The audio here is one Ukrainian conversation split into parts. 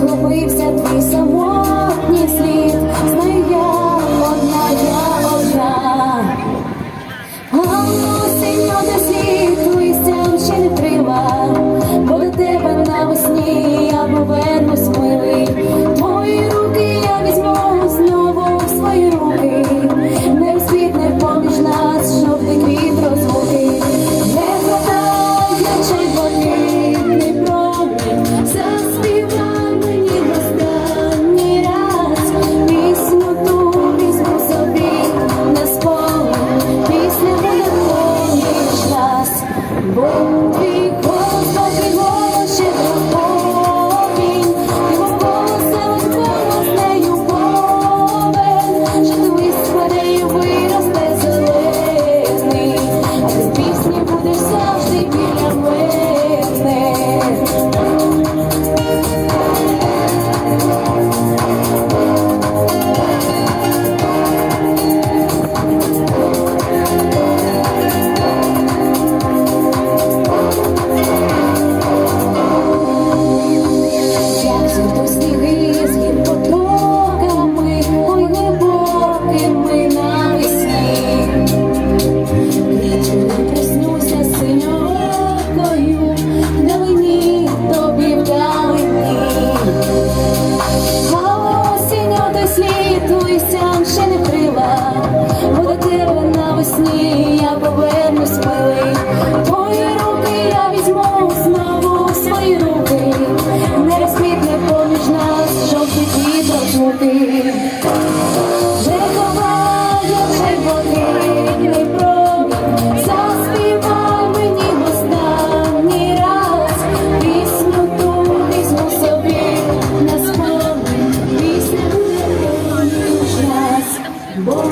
розлобився твій самотній листям ще не крила, буде тебе навесні, я повернусь милий. Твої руки я візьму знову в свої руки, не розквітне поміж нас, жовті діточки.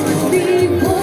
你。